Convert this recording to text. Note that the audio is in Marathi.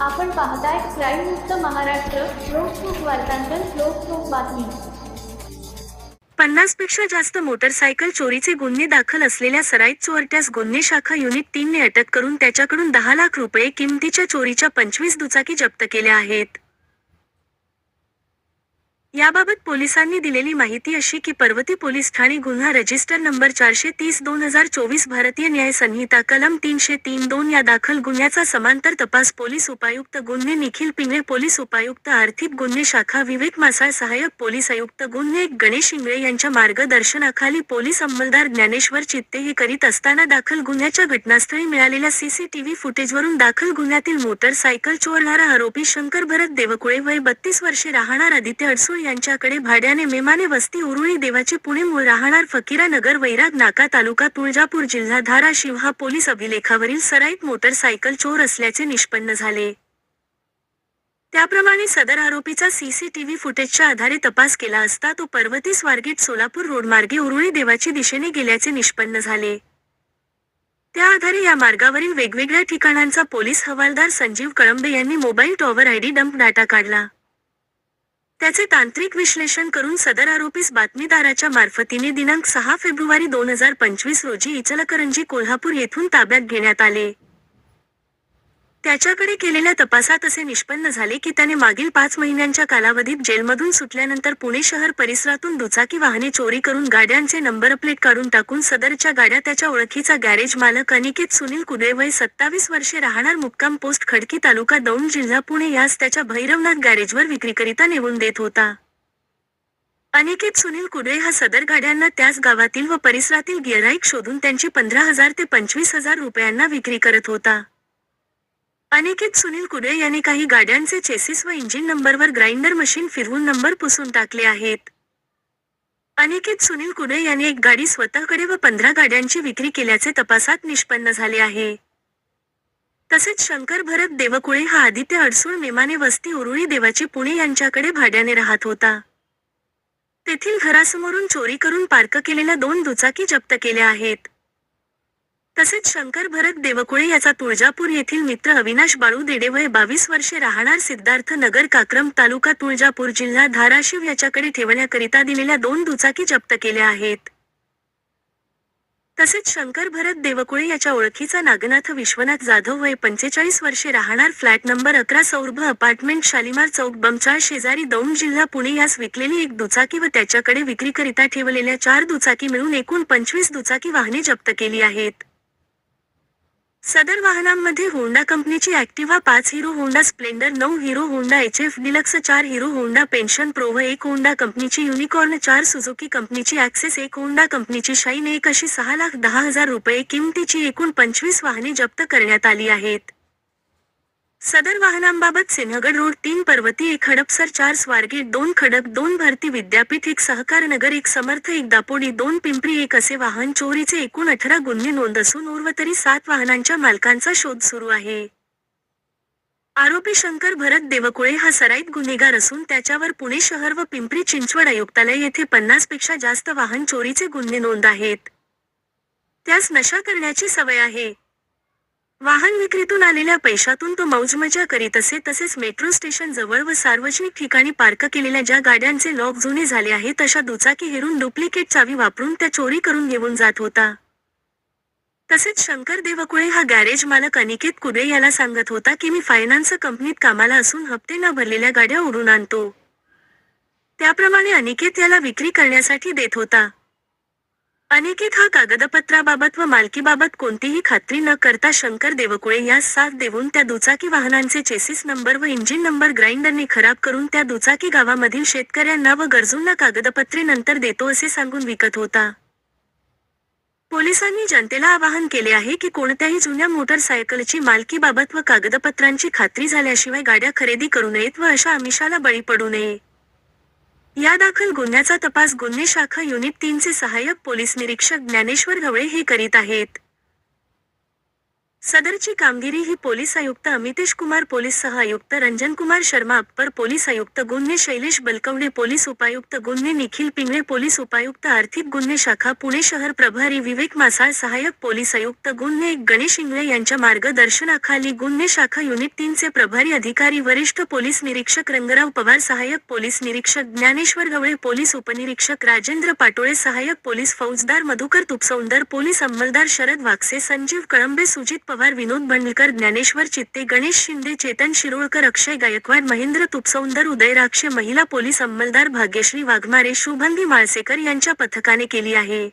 आपण पाहताय क्राईम मुक्त महाराष्ट्र लोकसुख वार्तांकन लोकसुख बातमी. पन्नासपेक्षा जास्त मोटरसायकल चोरीचे गुन्हे दाखल असलेल्या सराईत चोरट्यास गुन्हे शाखा युनिट तीनने अटक करून त्याच्याकडून दहा लाख रुपये किमतीच्या चोरीच्या पंचवीस दुचाकी जप्त केल्या आहेत. याबाबत पोलिसांनी दिलेली माहिती अशी की पर्वती पोलीस ठाणे गुन्हा रजिस्टर नंबर चारशे तीस दोन हजार चोवीस भारतीय न्याय संहिता कलम तीनशे तीन दोन या दाखल गुन्ह्याचा समांतर तपास पोलीस उपायुक्त गुन्हे निखिल पिंगळे पोलीस उपायुक्त आर्थिक गुन्हे शाखा विवेक मासाळ सहाय्यक पोलीस आयुक्त गुन्हे गणेश इंगळे यांच्या मार्गदर्शनाखाली पोलीस अंमलदार ज्ञानेश्वर चित्ते हे करीत असताना दाखल गुन्ह्याच्या घटनास्थळी मिळालेल्या सीसीटीव्ही फुटेजवरून दाखल गुन्ह्यातील मोटरसायकल चोरणारा आरोपी शंकर भरत देवकुळे वय बत्तीस वर्षे राहणार आदित्य अडसूळ यांच्याकडे भाड्याने मेमाने वस्ती उरुळी देवाची पुणे मूळ राहणार फकीरा नगर वैराग नाका तालुका तुळजापूर जिल्हा धाराशिव हा पोलीस अभिलेखावरील सराईत मोटरसायकल चोर असल्याचे निष्पन्न झाले. त्याप्रमाणे सदर आरोपीचा सीसीटीव्ही फुटेजच्या आधारे तपास केला असता तो पर्वती स्वारगेट सोलापूर रोडमार्गे उरुळी देवाची दिशेने गेल्याचे निष्पन्न झाले. त्या आधारे या मार्गावरील वेगवेगळ्या ठिकाणांचा पोलीस हवालदार संजीव कळंबे यांनी mobile tower ID dump data काढला. त्याचे तांत्रिक विश्लेषण करून सदर आरोपीस बातमीदाराच्या मार्फतीने दिनांक सहा फेब्रुवारी दोन हजार पंचवीस रोजी इचलकरंजी कोल्हापूर येथून ताब्यात घेण्यात आले. त्याच्याकडे केलेल्या तपासात असे निष्पन्न झाले की त्याने मागील पाच महिन्यांच्या कालावधीत जेलमधून सुटल्यानंतर पुणे शहर परिसरातून दुचाकी वाहने चोरी करून गाड्यांचे नंबर प्लेट काढून टाकून सदरच्या गाड्या त्याच्या ओळखीचा गॅरेज मालक अनिकेत सुनील कुदळे वय सत्तावीस वर्षे राहणार मुक्काम पोस्ट खडकी तालुका दौंड जिल्हा पुणे यास त्याच्या भैरवनाथ गॅरेजवर विक्रीकरिता नेऊन देत होता. अनिकेत सुनील कुडळे हा सदर गाड्यांना त्याच गावातील व परिसरातील गिराईक शोधून त्यांची पंधरा हजार ते पंचवीस हजार रुपयांना विक्री करत होता. अनेकेत सुनील कुडे यांनी काही गाड्यांचे चेसिस व इंजिन नंबरवर ग्राइंडर मशीन फिरवून नंबर पुसून टाकले आहेत. अनिकेत सुनील कुडे यांनी एक गाडी स्वतःकडे व पंधरा गाड्यांची विक्री केल्याचे तपासात निष्पन्न झाले आहे. तसेच शंकर भरत देवकुळे हा आदित्य अडसूळ मेमाने वस्ती उरुळी देवाची पुणे यांच्याकडे भाड्याने राहत होता. तेथील घरासमोरून चोरी करून पार्क केलेल्या दोन दुचाकी जप्त केल्या आहेत. तसेच शंकर भरत देवकुळे याचा तुळजापूर येथील मित्र अविनाश बाळू देडे वय बावीस वर्षे राहणार सिद्धार्थ नगर काक्रम तालुका तुळजापूर जिल्हा धाराशिव याच्याकडे ठेवण्याकरिता दिलेल्या दोन दुचाकी जप्त केल्या आहेत. तसेच शंकर भरत देवकुळे याच्या ओळखीचा नागनाथ विश्वनाथ जाधव वय पंचेचाळीस वर्षे राहणार फ्लॅट नंबर अकरा सौरभ अपार्टमेंट शालिमार चौक बमचाळ शेजारी दौंड जिल्हा पुणे यास विकलेली एक दुचाकी व त्याच्याकडे विक्रीकरिता ठेवलेल्या चार दुचाकी मिळून एकूण पंचवीस दुचाकी वाहने जप्त केली आहेत. सदर वाहनांमध्ये होंडा कंपनीची ऍक्टिव्हा पाच हिरो होंडा स्प्लेंडर नऊ Hero Honda H F deluxe चार हिरो होंडा पेन्शन प्रो एक होंडा कंपनीची युनिकॉर्न चार सुझुकी कंपनीची ॲक्सेस एक होंडा कंपनीची शाईन एक अशी सहा लाख दहा हजार रुपये किमतीची एकूण पंचवीस वाहने जप्त करण्यात आली आहेत. सदर वाहनांबाबत सिंहगड रोड तीन पर्वती एक हडपसर चार स्वारगेट दोन खडक दोन भरती विद्यापीठ एक सहकार नगर एक समर्थ एक दापोडी दोन पिंपरी एक असे वाहन चोरीचे एकूण अठरा गुन्हे नोंद असून उर्वतरी सात वाहनांच्या मालकांचा शोध सुरू आहे. आरोपी शंकर भरत देवकुळे हा सराईत गुन्हेगार असून त्याच्यावर पुणे शहर व पिंपरी चिंचवड आयुक्तालय येथे पन्नासपेक्षा जास्त वाहन चोरीचे गुन्हे नोंद आहेत. त्यास नशा करण्याची सवय आहे. वाहन विक्रीतून आलेल्या पैशातून तो मौजमजा करीत असे तसेच मेट्रो स्टेशन जवळ व सार्वजनिक ठिकाणी पार्क केलेल्या ज्या गाड्यांचे लॉक जुने झाले आहेत तशा दुचाकी हेरून डुप्लिकेट चावी वापरून त्या चोरी करून घेऊन जात होता. तसेच शंकर देवकुळे हा गॅरेज मालक अनिकेत कुदे याला सांगत होता की मी फायनान्स कंपनीत कामाला असून हप्ते न भरलेल्या गाड्या उडून आणतो. त्याप्रमाणे अनिकेत याला विक्री करण्यासाठी देत होता. अनिकेत हा कागदपत्राबाबत व मालकीबाबत कोणतीही खात्री न करता शंकर देवकुळे यास साथ देऊन त्या दुचाकी वाहनांचे चेसिस नंबर व इंजिन नंबर ग्राइंडरने खराब करून त्या दुचाकी गावामधील शेतकऱ्यांना व गरजूंना कागदपत्रे नंतर देतो असे सांगून विकत होता. पोलिसांनी जनतेला आवाहन केले आहे की कोणत्याही जुन्या मोटरसायकलची मालकीबाबत व कागदपत्रांची खात्री झाल्याशिवाय गाड्या खरेदी करू नयेत व अशा आमिषाला बळी पडू नये. या दाखल गुन्ह्याचा तपास गुन्हे शाखा युनिट तीनचे सहाय्यक पोलीस निरीक्षक ज्ञानेश्वर ढवळे हे करीत आहेत. सदरची कामगिरी ही पोलीस आयुक्त अमितेश कुमार पोलीस सह आयुक्त रंजन कुमार शर्मा अप्पर पोलीस आयुक्त गुन्हे शैलेश बलकवडे पोलीस उपायुक्त गुन्हे निखिल पिंगळे पोलीस उपायुक्त आर्थिक गुन्हे शाखा पुणे शहर प्रभारी विवेक मासाळ सहाय्यक पोलीस आयुक्त गुन्हे गणेश इंगळे यांच्या मार्गदर्शनाखाली गुन्हे शाखा युनिट तीनचे प्रभारी अधिकारी वरिष्ठ पोलीस निरीक्षक रंगराव पवार सहाय्यक पोलीस निरीक्षक ज्ञानेश्वर गवळे पोलीस उपनिरीक्षक राजेंद्र पाटोळे सहाय्यक पोलीस फौजदार मधुकर तुपसौंदर पोलीस अंमलदार शरद वागसे संजीव कळंबे सुजित पवार विनोद बंडलकर ज्ञानेश्वर चित्ते गणेश शिंदे चेतन शिरोळकर अक्षय गायकवाड महेंद्र तुपसौंदर उदय राक्षे महिला पोलीस अंमलदार भाग्यश्री वाघमारे शुभंगी माळसेकर यांच्या पथकाने केली आहे.